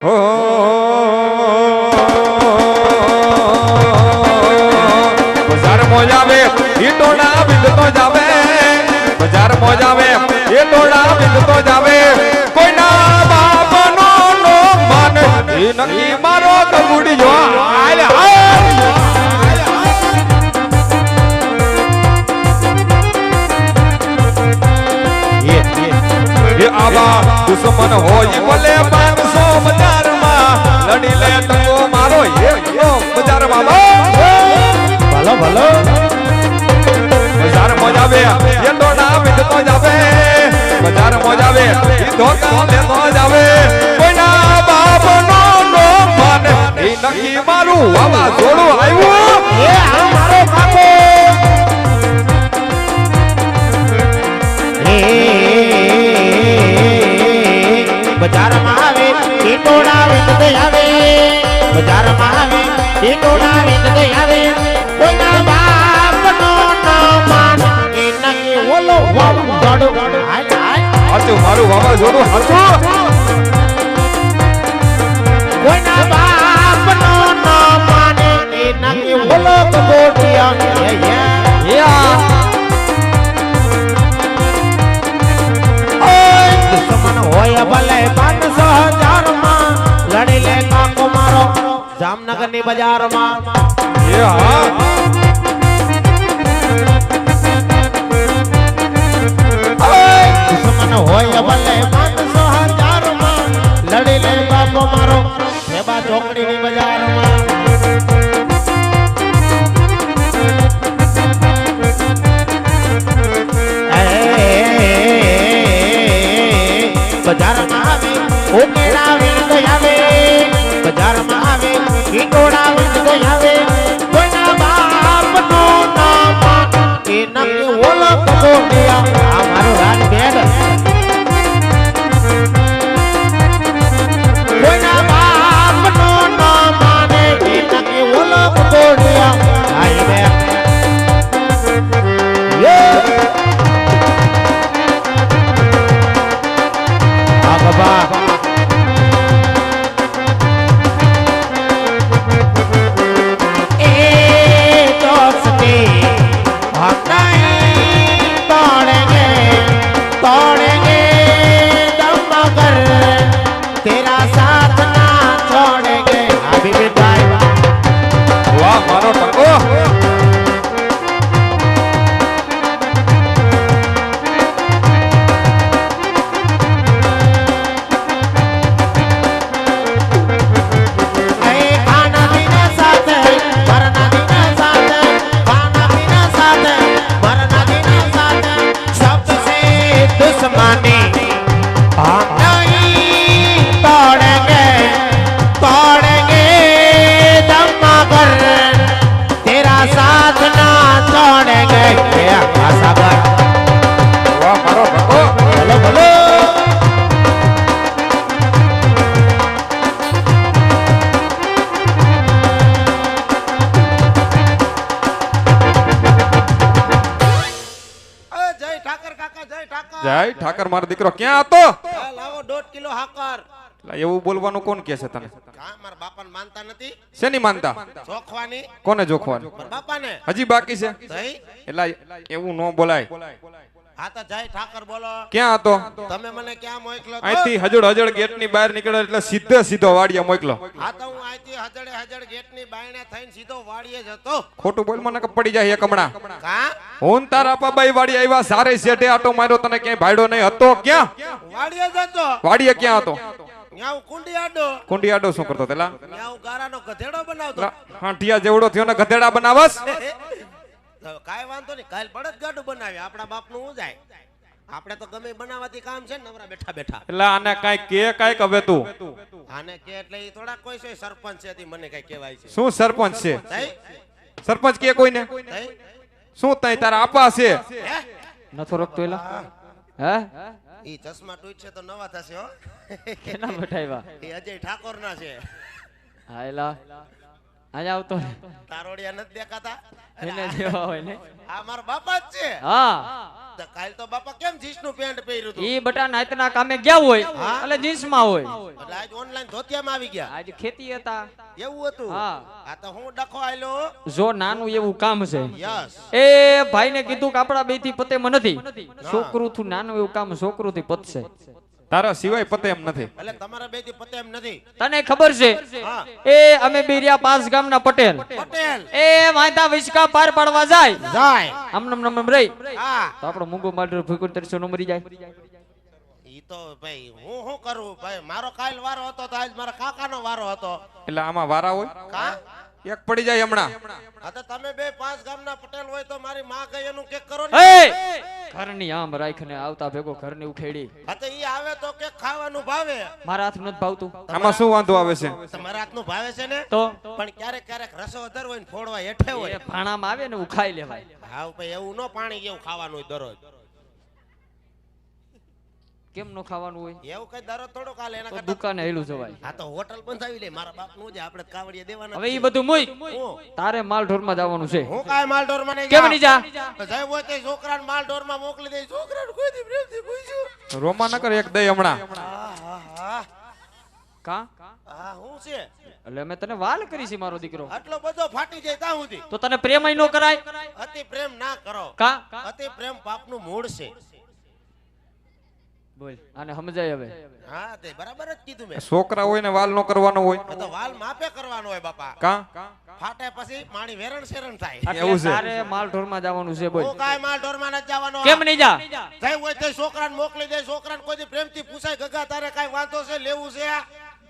બજાર મોજાવે એ ટોળા વિંધતો જાવે. બજાર મોજાવે એ ટોળા વિંધતો જાવે. કોઈના બાપનો નો માને એ નક્કી મારો તગુડિયો આલે આવા દુશ્મન હોય ભલે પાંચસો બજારમાં ધોકા લેતો જાવે કોઈના બાપનો નો માને. ઈ નક્કી મારું વાવા જોડું આવ્યું. એ આ મારો કાકો. બજારમાં આવે ઈટોડા વિંદ આવે. બજારમાં આવે ઈટોડા વિંદ મારું વાવા જોડું સાચું બાપ નો ન માને એ નકે ઓલો કબોટિયા યે. યે. દુશ્મન હોય ભલે પાંચસો હજારમાં લડી લે કાકો મારો જામનગરની બજારમાં એ હોય ભલે પાંચસો હજારમાં લડી લે બાપો મારો સેબા ચોકડી ની બજારમાં બજારમાં આવે આવે. બજારમાં જય ઠાકર મારો દીકરો ક્યાં હતો? લાવો દોઢ કિલો હાકર. એવું બોલવાનું કોણ કે છે તને? કા મારા બાપાને માનતા નથી? શેની માનતા? ચોખવાની? કોને જોખવાની બાપાને? હજી બાકી છે? જય એટલે એવું ન બોલાય. હા તો જય ઠાકર બોલો. ક્યાં હતો? તમે મને ક્યાં મોકલો? અહીંથી હજડ હજડ ગેટની બહાર નીકળે એટલે સીધે સીધો વાડિયા મોકલો. હા તો હું અહીંથી હજડે હજડ ગેટની બાયણે થઈને સીધો વાડીએ જ હતો. ખોટું બોલ મને પડી જાય એક કા? હું તારા બાઈ વાડી આવ્યા સારે શેઠે આટો માર્યો તને ક્યાંય ભાડ્યો નહીં હતો? ક્યાં? વાડીએ જ વાડીએ ક્યાં હતો? ત્યાં હું કુંડી આડો કુંડી આડો શું કરતો? પેલા? ગારાનો ગધેડો બનાવતો. હાંઠિયા જેવડો થયો ને ગધેડા બનાવસ? તો કાંઈ વાંધો નહીં. કાલ બળદ ગાડું બનાવી આપણા બાપનું હું જાય? આપણે તો ગમે બનાવવાથી કામ છે ને નવરા બેઠા બેઠા. એટલે આને કાંઈ કે કાંઈક હવે તું. આને કે એટલે એ થોડા કોઈ છે સરપંચ છે મને કઈ કહેવાય છે. શું સરપંચ છે? સરપંચ કે કોઈને? શું તઈ તારા આપા છે? હે? નથો રખતો એલા? હે. ઈ ચશ્મા તૂટ છે તો નવા થશે હો. કેના બેઠાવ્યા એ અજય ઠાકોર ના છે. હા એલા? અહીંયા આવતો. તારોડિયા નથી દેખાતા? એને જેવા હોય ને. આ મારા બાપા જ છે. હા. કાલ તો બાપા કેમ જીન્સનું પેન્ટ પહેર્યું હતું? ઈ બટા નાતના કામે ગયા હોય એટલે જીન્સમાં હોય. એટલે આજ ઓનલાઈન ધોતિયામાં આવી ગયા. આજે ખેતી હતા. એવું હતું? હા. આ તો હું ડખો આયલો. જો નાનું એવું કામ છે. યસ. એ ભાઈને કીધું કે આપડા બેથી પતેમાં નથી. છોકરું થી નાનું એવું કામ છોકરું થી પતશે. તારા સિવાય પતે એમ નથી. એટલે તમારા બેથી પતે એમ નથી. તને ખબર છે? એ અમે બેરિયા પાસ ગામના પટેલ. પટેલ. એ વાંધા વિશકા પાર પાડવા જાય. જાય. આમ નમ નમ રહી. હા. તો આપણો મૂંગો માટર ભૂકુર તરસો નો મરી જાય. ઈ તો ભાઈ હું શું કરું? ભાઈ મારો કાલ વારો હતો તો આજ મારા કાકાનો વારો હતો. એટલે આમાં વારા હોય? કા એક પડી જાય હમણાં. હા તો તમે બે પાંચ ગામના પટેલ હોય તો મારી માં ગઈ એનું કેક કરો ને? ઘરની આમ રાખીને આવતા ભેગો ઘરની ઉખેડી. હા તો ઈ આવે તો કે ખાવાનું ભાવે. મારા હાથ નથી ભાવતું. આમાં શું વાંધો આવે છે? તમારા હાથનું ભાવે છે ને? તો? પણ ક્યારેક ક્યારેક રસો અધર હોય ને ફોડવા હેઠે હોય. ભાણામાં આવે ને ઉખાઈ લેવાય. હા ભાઈ એવું નો પાણી જેવું ખાવાનું હોય દરરોજ. કેમ નો ખાવાનું હોય? એવું કઈ દરરોજ થોડો કાલે એના કરતા દુકાને હેલું જવાય. હા તો હોટલ બંધાવી લે મારા બાપનું જ આપણે કાવડિયા દેવાના હવે ઈ બધું મુઈ. તારે માલ ઢોરમાં જવાનું છે. હું કાંઈ માલઢોરમાં નહીં કેમ નહીં જા? જાય હોય તે છોકરાને માલઢોરમાં મોકલી દે. છોકરાને કોઈ દી પ્રેમથી પૂછ્યું? રોમા ન કર એક દે હમણાં. હા હા હા. કા? હા હું છે? એટલે મેં તને વાલ કરી છે મારો દીકરો. આટલો બધો ફાટી જાય ત્યાં સુધી. તો તને પ્રેમ ન કરાય? અતિ પ્રેમ ના કરો. કા? અતિ પ્રેમ પાપનું મૂળ છે. બોલ. આને સમજાય હવે? હા તે બરાબર જ કીધું મેં. છોકરા હોય ને વાલ નો કરવાનો હોય. તો વાલ માપે કરવાનો હોય બાપા. કા? ફાટે પછી માણી વેરણ શેરણ થાય. એવું છે. તારે માલ ઢોરમાં જવાનું છે બોલ. કાય માલ ઢોરમાં નથી જવાનો. કેમ નહીં જા? જાય હોય તે છોકરાને મોકલી દે. છોકરાને કોઈ દી પ્રેમથી પૂછાય ગગા તારે કાંઈ વાંધો છે? લેવું છે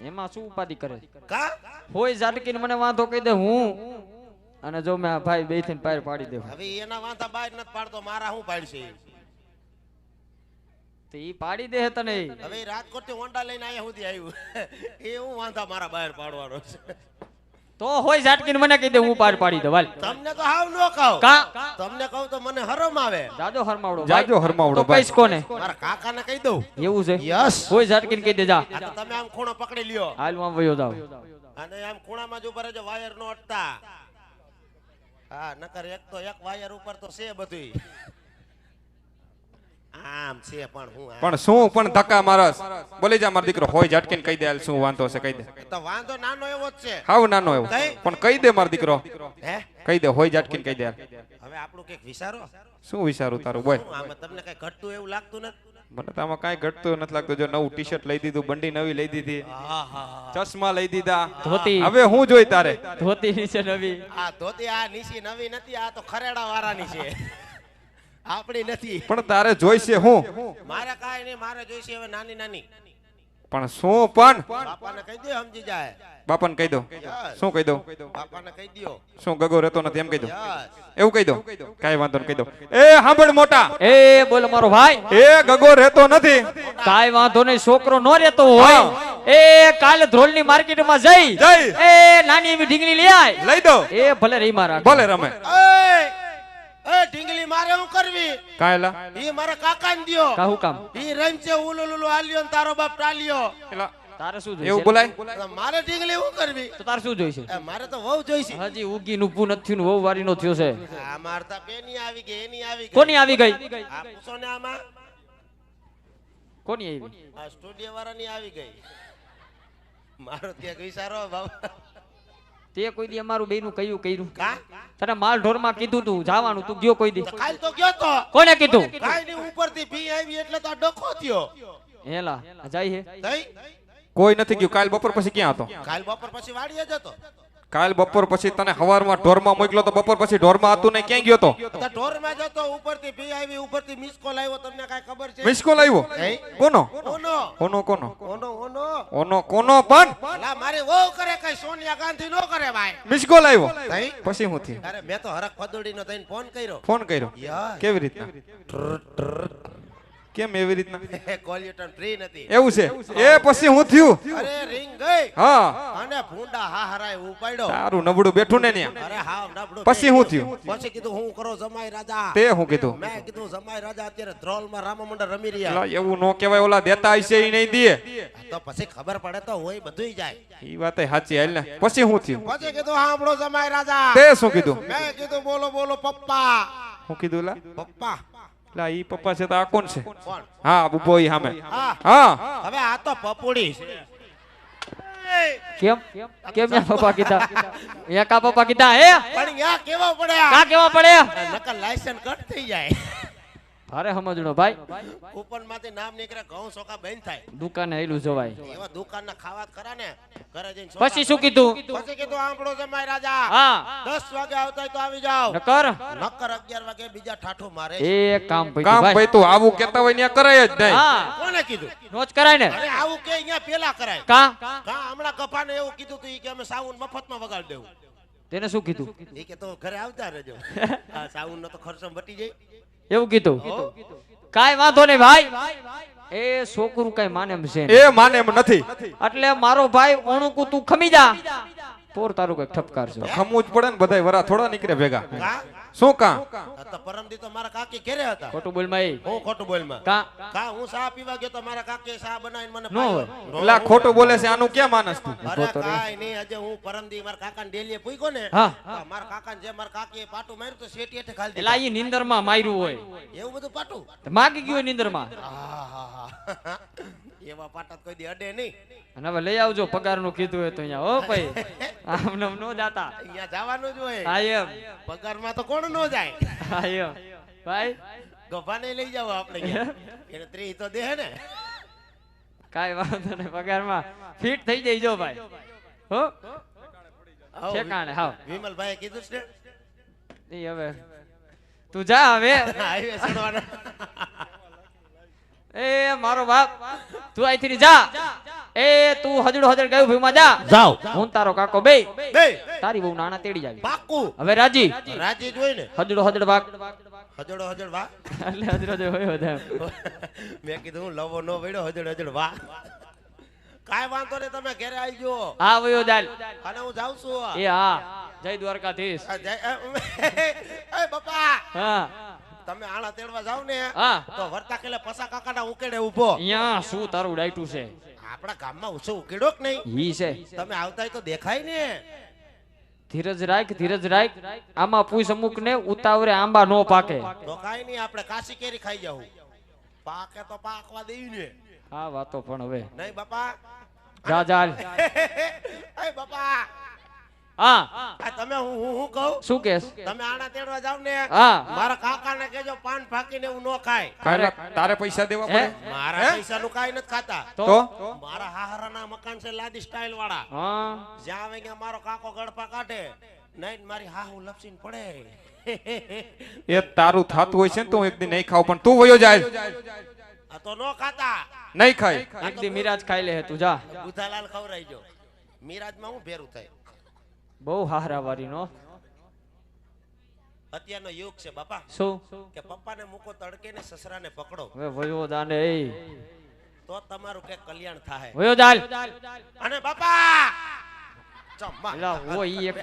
એમાં શું ઉપાધિ કરે? કા? હોય ઝાટકીને મને વાંધો કહી દે હું. અને જો મેં ભાઈ બે થઈને પાર પાડી દેવું. હવે એના વાંધા બહાર નથી પાડતો મારા શું પાડશે? તો ઈ પાડી દે તને હવે રાજકોટથી હોન્ડા લઈને આયા સુધી આવ્યું એ હું વાંધા મારા બહાર પાડવાનો છે. તો હોય ઝાટકીને મને કહી દે હું પાર પાડી દઉં હાલ. તમને તો હાવ નો કહો. કા? તમને કહું તો મને હરમ આવે. જાજો હરમાવડો જાજો હરમાવડો ભાઈ. કઈશ કોને? મારા કાકાને કહી દઉં. એવું છે? યસ. હોય ઝાટકીને કહી દે જા. તમે આમ ખૂણો પકડી લ્યો. હાલમાં વયો જાવ અને આમ ખૂણામાં જ ઉપર રહેજો વાયર નો અટતા હા નકર એક તો એક વાયર ઉપર તો છે બધું આમ છે પણ હું પણ શું પણ ધક્કા મારસ? બોલી જા મારો દીકરો. હોય ઝટકીને કહી દે શું વાંધો છે કહી દે. તો વાંધો નાનો એવો જ છે. હાવ નાનો એવો. પણ કહી દે મારો દીકરો. હે? કહી દે હોય ઝટકીને કહી દે હવે આપણું કંઈક વિચારો? શું વિચારું તારું? બોલ. આમાં તમને કઈ ઘટતું એવું લાગતું નથી? મને તો આમાં કાંઈ ઘટતું નથી લાગતું. જો નવું ટી શર્ટ લઈ દીધું બંડી નવી લઈ દીધી. ચશ્મા લઈ દીધા. ધોતી. હવે હું જોઈ તારે? ધોતી નીચે નવી. આ ધોતી આ નીચી નવી નથી આ તો ખરેડા વાળાની છે. આપણી નથી. પણ તારે જોઈશે હું. મારે કાંઈ નહીં મારે જોઈશે હવે નાની નાની. પણ શું પણ? બાપાને કહી દે સમજી જાય. બાપાને કહી દો. શું કહી દો? બાપાને કહી દો શું ગગો રહેતો નથી એમ કહી દો. એવું કહી દો? કાઈ વાંધો નહીં કહી દો. એ સાંભળ મોટા. એ બોલ મારો ભાઈ. એ ગગો રહેતો નથી. કાઈ વાંધો નહીં છોકરો નો રહેતો હોય. એ કાલે ધ્રોલની માર્કેટમાં જઈ. જઈ. એ નાની એવી ઢીંગલી લઈ આય. લઈ દો. એ ભલે રહી મારા. ભલે રમે. એ મારે હું કરવી? કાયલા? ઈ મારા કાકાને દ્યો. કાહુ કામ? ઈ રમશે ઉલુલુલુ આલ્યો ને તારો બાપ ટાલ્યો. એલા, તારે શું એવું બોલાય? મારે ઢીંગલી હું કરવી? તો તારે શું જોઈશે? મારે તો વહુ જોઈશે. હજી ઉગી નું નથી નું વહુ વારી નો થયો છે. આ મારતા બેની આવી ગઈ એની આવી ગઈ. કોની આવી ગઈ? આ પૂછો ને આમાં. કોની આવી? આ સ્ટુડિયો વાળાની આવી ગઈ. મારો ત્યાં ગઈ સારો બાબા. તે કોઈ દી અમારું બેનું કયું કર્યું? તને માલ ઢોરમાં કીધું તું જવાનું તું ગયો કોઈ દી. કાલ તો ગયો તો. કોને કીધું? કાઈ ની ઉપરથી ફી આવી એટલે તો ડખો થયો. હેલા જાય હે. કોઈ નથી ગયું. કાલ બપોર પછી ક્યાં હતો? કાલ બપોર પછી વાડીએ જતો કાલ બપોર પછી તને હવારમાં ઢોરમાં મોકલો તો બપોર પછી ઢોરમાં હતું ને ક્યાં ગયો તો? ઢોરમાં જતો ઉપરથી ભી આવી ઉપરથી મિસ કોલ આવ્યો તમને કાઈ ખબર છે? મિસ કોલ આવ્યો? કોનો? કોનો? કોનો કોનો? કોનો કોનો? કોનો પણ? લા મારી ઓ કરે કઈ સોનિયા ગાંધી નો કરે ભાઈ. મિસ કોલ આવ્યો? પછી હું થયું? અરે મેં તો હરક ફદોડી નો થઈને ફોન કર્યો. ફોન કર્યો? કેવી રીતના? કેમ એવી રીતના? કોલ યુટર્ન ફ્રી નથી. એવું છે? એ પછી હું થયું. અરે રિંગ ગઈ. હા. અને ભૂંડા હા હરાય ઉપાડ્યો તારું નબળું બેઠું ને ન્યા. અરે હા નબળું પછી હું થયું? પછી કીધું હું કરો જમાઈ રાજા. તે હું કીધું? મેં કીધું જમાઈ રાજા અત્યારે ધ્રોલમાં રામમંડળ રમી રહ્યા. એવું નો કહેવાય ઓલા દેતા હશે એ નહીં દે તો પછી ખબર પડે તો હોય બધું જાય. ઈ વાત સાચી હાલ ને. પછી શું થયું? પછી કીધું સાંભળો જમાઈ રાજા. તે શું કીધું? મેં કીધું બોલો બોલો પપ્પા. હું કીધું લા. પપ્પા. લા ઈ પપ્પા છે તો આ કોણ છે? હા ઊભો ઈ સામે. હા. હા. હવે આ તો પપુડી છે. કેમ? કેમ યા પપ્પા કીધા? યા કા પપ્પા કીધા? હે? પણ યા કેવા પડે કા કેવા પડે નકર લાયસન્સ કટ થઈ જાય. ભારે સમજણો ભાઈ. કૂપનમાંથી નામ નીકળે ઘઉં સોકા બેન થાય. દુકાને હેલું જવાય એવા દુકાનના ખાવા જ ખરા ને ઘરે જઈને પછી શું કીધું? પછી કીધું આંબળો જમાઈ રાજા. હા. દસ વાગે આવતા તો આવી જાઓ. નકર? નક્કર અગિયાર વાગે બીજા ઠાઠો મારે એ કામ કામ ભાઈ. ભાઈ તું આવું કેતા હોય ત્યાં કરાય જ નહીં. હા. કોને કીધું? રોજ કરાય ને? અરે આવું કે અહીંયા પેલા કરાય. કા? કા હમણાં કપાને એવું કીધું તું કે અમે સાઉન મફતમાં વગાડ દેવું. તેને શું કીધું? એ કે તો ઘરે આવતા રહેજો. આ સાવન નો તો ખર્ચો બટી જાય. એવું કીધું? કાઈ વાંધો નહીં ભાઈ. એ છોકરું કઈ માને એમ છે એ માને એમ નથી. એટલે મારો ભાઈ ઓણુકું તું ખમી જા. પોર તારું કઈ ઠપકાર છે ખમવું જ પડે ને બધાય વરા થોડા નીકળે ભેગા. શું કા આ તો પરમદી તો મારા કાકી ઘેરે હતા. ખોટું બોલમાં હું ખોટું બોલમાં. કા? કા હું ચા પીવા ગયો તો મારા કાકી ચા બનાવીને મને નો હું ખોટું બોલે છે આનું ક્યાં માનસ તું? અરે કાઈ નહીં આજે હું પરમદી મારા કાકાને ડેલીએ પૂછ્યો ને હા. તો મારા કાકાને જે મારા કાકીએ પાટું માર્યું તો શેટી હેઠે ખાલી એલા ઈ નિંદરમાં માર્યું હોય. એવું બધું પાટું? માગી ગયું નિંદરમાં આહાહા. એવા પાટા તો કોઈ દી અડે નહીં. અને હવે લઈ આવજો પગારનું કીધું હોય તો અહીંયા. હો ભાઈ આમ નામ નો જાતા. અહીંયા જવાનું જ હોય. હા એમ. પગારમાં તો કોણ નો જાય? હા એમ. ભાઈ? ગભાને લઈ જાવ આપણે. એને ત્રીસ તો દે ને. કાઈ વાંધો નહીં પગારમાં ફિટ થઈ જાય જો ભાઈ. હો? ઠેકાણે વિમલ ભાઈ કીધું છે ઈ હવે. તું જા હવે. હાઈવે ચડવાના. એ મારો બાપ તું અહીંથી જા. એ તું હજડો હજડ ગયું ભીમા જા. જાવ હું તારો કાકો બે તારી બહુ નાના તેડી જાવી. પાકું. હવે રાજી. રાજી જોઈ ને. હજડો હજડ ભાગ હજડો હજડ વાહ. એટલે હજડો હજડ હોય બધા. મેં કીધું હું લવો નો વડ્યો હજડ હજડ વાહ. કાય વાંધો ને તમે ઘરે આવજો. હા વયો દાલ અને હું જાઉં છું. એ હા. જય દ્વારકાધીશ. જય- એ બાપા. હા. તમે આણા તેડવા જાવ ને હા. તો વર્તા કેલે પસા કાકાના ઉકેડે ઊભો અહીંયા શું તારું ડાયટું છે? આપણા ગામમાં ઉછો ઉકેડો કે નહીં? ઈ છે. તમે આવતા તો દેખાય ને. ધીરજ રાખ ધીરજ રાખ. આમાં પૂછ અમુક ને ઉતાવરે આંબા નો પાકે. તો કાઈ નહીં આપણે કાશી કેરી ખાઈ જાવ પાકે તો પાકવા દેવી ને. હા વાતો પણ હવે. નહીં બાપા. જા જા. એ બાપા. હા. તમે હું હું હું કહું? શું કે તમે આણા તેડવા જાવ ને હા. મારા કાકાને કેજો પાન ફાકીને એવું ન ખાય. તારે પૈસા દેવા હે? પડે? મારા પૈસાનું કાંઈ નથી ખાતા. તો? તો? મારા હાહરાના મકાન છે લાદી સ્ટાઇલ વાળા. હા. જ્યાં આવે મારો કાકો ગળપા કાઢે. નહીં મારી હાહુ લપસીને પડે. એ તારું થાતું હોય છે ને તું એક દી નહીં ખાવ પણ તું વયો જાય. આ તો નો ખાતા. નહીં ખાય. એક દી મિરાજ ખાઈ લે તું જા. બુધાલાલ મિરાજ મિરાજમાં હું ભેરું થાય? બહુ હારા વારી નો અત્યારનો યુગ છે બાપા. શું? કે પપ્પાને મૂકો તડકે ને સસરાને પકડો. હવે વયો દાને એ તો તમારું કે કલ્યાણ થાય. વયો દાલ અને બાપા! ચમ્મા. એલા ઈ એક.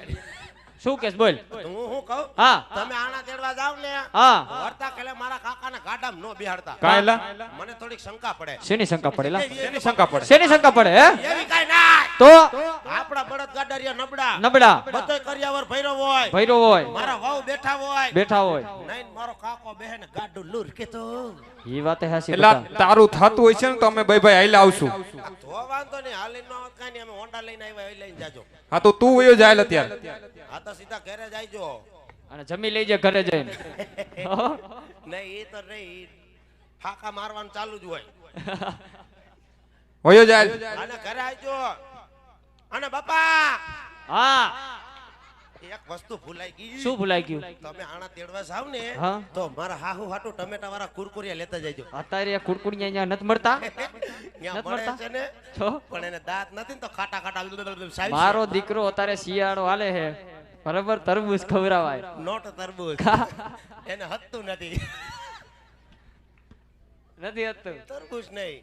શું કેસ? બોલ. હું હું કહું? હા. તમે આણા તેડવા જાવ ને હા. વર્તા કેલે મારા કાકાને ગાડામ નો બિહાડતા. કાયલા? મને થોડીક શંકા પડે. શેની શંકા પડેલા શેની શંકા પડે? શેની શંકા પડે હે? એવી કાઈ ના તો? આપણા બળદ ગાડારિયા નબળા. નબળા. બધોય કરિયાવર ભૈરો હોય. ભૈરો હોય. મારા વાવ બેઠા હોય. બેઠા હોય. નહીં મારો કાકો બેહે ને ગાડું લૂર કે ઈ વાતે હાસી એટલે તારું થાતું હોય છે ને તો અમે ભાઈ ભાઈ આઈલા આવશું. તો વાંધો નહીં હાલ નો કાઈ નહીં અમે હોન્ડા લઈને આવ્યા એ લઈને જાજો. હા તો તું વયો જાય અત્યારે. હા તો સીધા ઘરે જાયજો અને જમી લેજે ઘરે જઈને. નહીં એ તો નહીં ફાકા મારવાનું ચાલુ જ હોય. વયો જાય. અને ઘરે આવજો અને બાપા! હા. એક વસ્તુ ભૂલાઈ ગઈ. શું ભૂલાઈ ગયું? તમે આણા તેડવા જાવ ને તો મારા હાહુ હાટુ ટમેટા વાળા કુરકુરિયા લેતા જજો. અત્યારે કુડકુડિયા અહીંયા નથી મળતા? ત્યાં નથી મળે મળતા? છે ને તો પણ એને દાંત નથી તો ખાટા ખાટા મારો દીકરો અત્યારે શિયાળો હાલે છે. બરાબર તરબૂચ ખવરાવાય નોટ તરબૂચ. એને હતું નથી. નથી હતું તરબૂચ નહીં.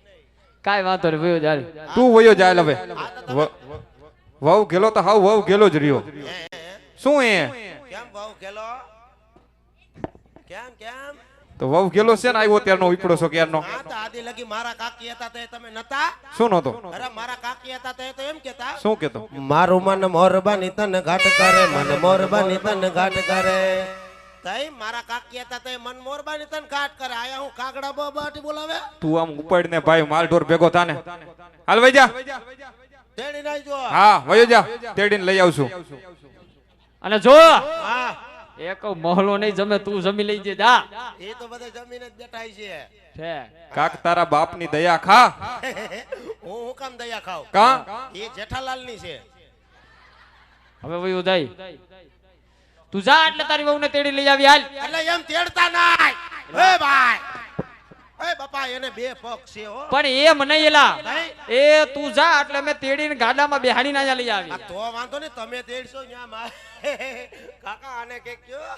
કાઈ વાંધો નહીં વયો જાય તું વયો જાય હવે. વહુ ગેલો તો હાવ વહુ ગેલો જ રહ્યો. હે, હે, હે. શું એ? કેમ ભાવ ખેલો? કેમ કેમ? તો વહુ ગેલો છે ને આવ્યો ત્યારનો ઉપડો છો ક્યારનો? હા તો આદિ લગી મારા કાકી હતા તે તમે નતા? શું નતો? અરે મારા કાકી હતા તે તો એમ કેતા. શું કેતો? મારું મન મોરબાની તન ઘાટ કરે મન મોરબાની તન ઘાટ કરે. તઈ મારા કાકી હતા તે મન મોરબાની તન ઘાટ કરે. આયા હું કાગડા બાટી બોલાવે? તું આમ ઉપાડીને ભાઈ માલ ઢોર ભેગો થાને. હાલ વઈ જા. તેડી નાઈ જો. હા વયો જા. તેડીને લઈ આવશું. અને જો હા. એક મહલો નહીં જમે તું જમી લઈ જે જા. એ તો બધે જમીને જ બેઠા છે છે. કાક તારા બાપની દયા ખા. હું હું કામ દયા ખાવ કા? એ જેઠાલાલની છે. હવે ભાઈ જાય તું જા એટલે તારી વહુને તેડી લઈ આવી હાલ. એટલે એમ તેડતા નાય. હે ભાઈ. એ બાપા એને બે પગ છે હો. પણ એ મને એલા? એ તું જા એટલે મેં તેડીને ગાડામાં બેહાડીને ના લઈ આ આવી તો વાંધો નહીં તમે તેડશો ન્યા માં કાકા આને કે કયો?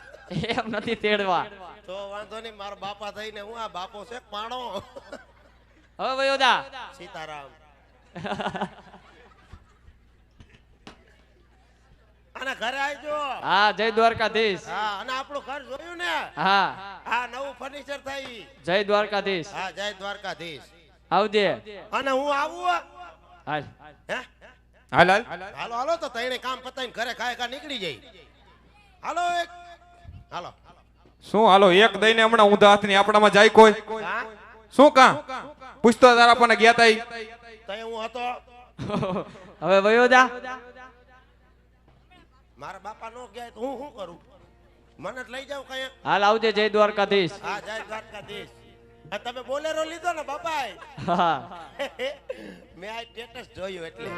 એમ નથી તેડવા. તો વાંધો નહીં મારા બાપા થઈને હું આ બાપો છે પાણો. હવે વયો જા સીતારામ. અને ઘરે આવજો. હા જય દ્વારકાધીશ. હા અને આપણું ઘર જોયું ને? હા. આ નવું ફર્નિચર થઈ. જય દ્વારકાધીશ. હા જય દ્વારકાધીશ. આવજે. અને હું આવું હાલ. હે? હાલ હાલ. હાલો હાલો તો તઈને કામ પતાઈને ઘરે ખાય ખા નીકળી જાય. હાલો એક. હાલો. શું હાલો એક દઈને હમણાં ઊંધા હાથની આપણામાં જાય કોઈ? હા? શું કા? પૂછતો તારા આપણને ગયા તા તઈ હું હતો. હવે વયો જા મારા બાપા નો ગયા તો હું શું કરું? મને જ લઈ જાવ કઈ. હાલ આવજે જય દ્વારકાધીશ. હા જય દ્વારકાધીશ. તમે બોલેરો લીધો ને બાપા હા. મેં આ સ્ટેટસ જોયું એટલે.